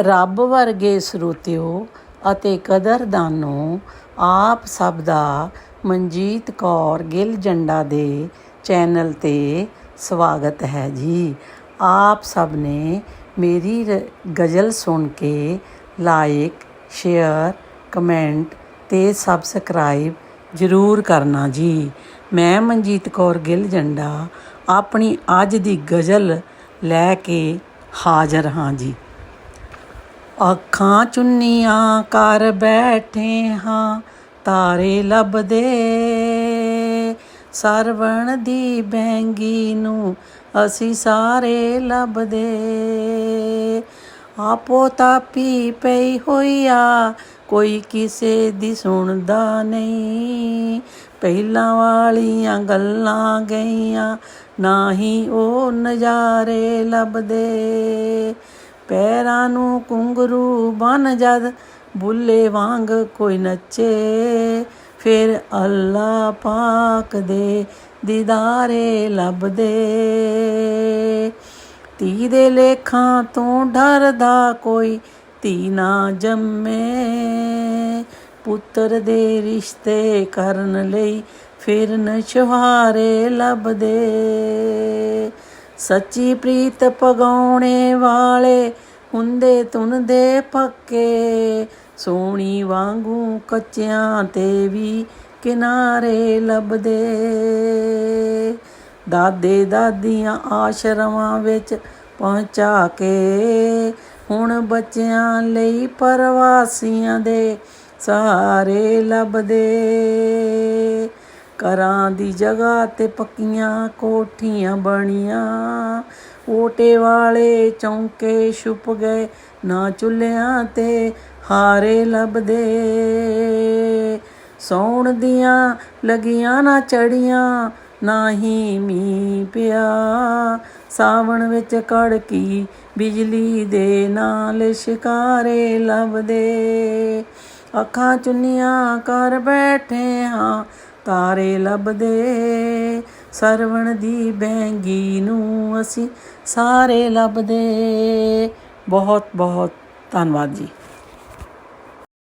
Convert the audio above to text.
ਰੱਬ ਵਰਗੇ ਸਰੋਤਿਓ ਅਤੇ ਕਦਰਦਾਨੋ ਆਪ ਸਭ ਦਾ ਮਨਜੀਤ ਕੌਰ ਗਿੱਲ ਜੰਡਾ ਦੇ ਚੈਨਲ ਤੇ ਸਵਾਗਤ ਹੈ ਜੀ। ਆਪ ਸਭ ਨੇ ਮੇਰੀ ਰ- ਗਜ਼ਲ ਸੁਣ ਕੇ ਲਾਈਕ ਸ਼ੇਅਰ, ਕਮੈਂਟ ਤੇ ਸਬਸਕ੍ਰਾਈਬ ਜ਼ਰੂਰ ਕਰਨਾ ਜੀ। ਮੈਂ ਮਨਜੀਤ ਕੌਰ ਗਿੱਲ ਜੰਡਾ ਆਪਣੀ ਅੱਜ ਦੀ ਗਜ਼ਲ ਲੈ ਕੇ ਹਾਜ਼ਰ ਹਾਂ ਜੀ। ਅੱਖਾਂ ਚੁੰਨੀਆਂ ਕਰ ਬੈਠੇ ਹਾਂ, ਤਾਰੇ ਲੱਭਦੇ। ਸਰਵਣ ਦੀ ਬੈਂਗੀ ਨੂੰ ਅਸੀਂ ਸਾਰੇ ਲੱਭਦੇ। ਆਪੋ ਤਾਪੀ ਪਈ ਹੋਈ ਆ ਕੋਈ ਕਿਸੇ ਦੀ ਸੁਣਦਾ ਨਹੀਂ। ਪਹਿਲਾਂ ਵਾਲੀਆਂ ਗੱਲਾਂ ਗਈਆਂ, ਨਾ ਹੀ ਉਹ ਨਜ਼ਾਰੇ ਲੱਭਦੇ। ਪੈਰਾਂ ਨੂੰ ਕੁੰਗਰੂ ਬਨ ਜਦ ਬੁੱਲੇ ਵਾਂਗ ਕੋਈ ਨੱਚੇ। ਫਿਰ ਅੱਲਾ ਪਾਕ ਦੇ ਦੀਦਾਰੇ ਲੱਭਦੇ। ਧੀ ਦੇ ਲੇਖਾਂ ਤੋਂ ਡਰਦਾ ਕੋਈ ਧੀ ਨਾ ਜੰਮੇ। ਪੁੱਤਰ ਦੇ ਰਿਸ਼ਤੇ ਕਰਨ ਲਈ ਫਿਰ ਨਸ਼ਵਾਰੇ ਲੱਭਦੇ। ਸੱਚੀ ਪ੍ਰੀਤ ਪਗਾਉਣੇ ਵਾਲੇ ਹੁੰਦੇ ਤੁਨਦੇ ਪੱਕੇ। ਸੋਣੀ ਵਾਂਗੂ ਕੱਚਿਆਂ ਤੇ ਵੀ ਕਿਨਾਰੇ ਲੱਭਦੇ। ਦਾਦੇ ਦਾਦੀਆਂ ਆਸ਼ਰਮਾਂ ਵਿੱਚ ਪਹੁੰਚਾ ਕੇ ਹੁਣ ਬੱਚਿਆਂ ਲਈ ਪਰਵਾਸੀਆਂ ਦੇ ਸਹਾਰੇ ਲੱਭਦੇ। ਘਰਾਂ ਦੀ ਜਗ੍ਹਾ ਤੇ ਪੱਕੀਆਂ ਕੋਠੀਆਂ ਬਣੀਆਂ। ਓਟੇ ਵਾਲੇ ਚੌਂਕੇ ਛੁਪ ਗਏ, ਨਾ ਚੁੱਲ੍ਹਿਆਂ ਤੇ ਹਾਰੇ ਲੱਭਦੇ। ਸੌਣ ਦੀਆਂ ਲਗੀਆਂ ਨਾ ਚੜੀਆਂ ਨਾ ਹੀ ਮੀਂਹ ਪਿਆ। ਸਾਵਣ ਵਿੱਚ ਕੜਕੀ ਬਿਜਲੀ ਦੇ ਨਾਲ ਸ਼ਿਕਾਰੇ ਲੱਭਦੇ। ਅੱਖਾਂ ਚੁੰਨੀਆਂ ਕਰ ਬੈਠੇ ਹਾਂ ਤਾਰੇ ਲੱਭਦੇ। ਸਰਵਣ ਦੀ ਬੈਂਗੀ ਨੂੰ ਅਸੀਂ ਸਾਰੇ ਲੱਭਦੇ। ਬਹੁਤ ਬਹੁਤ ਧੰਨਵਾਦ ਜੀ।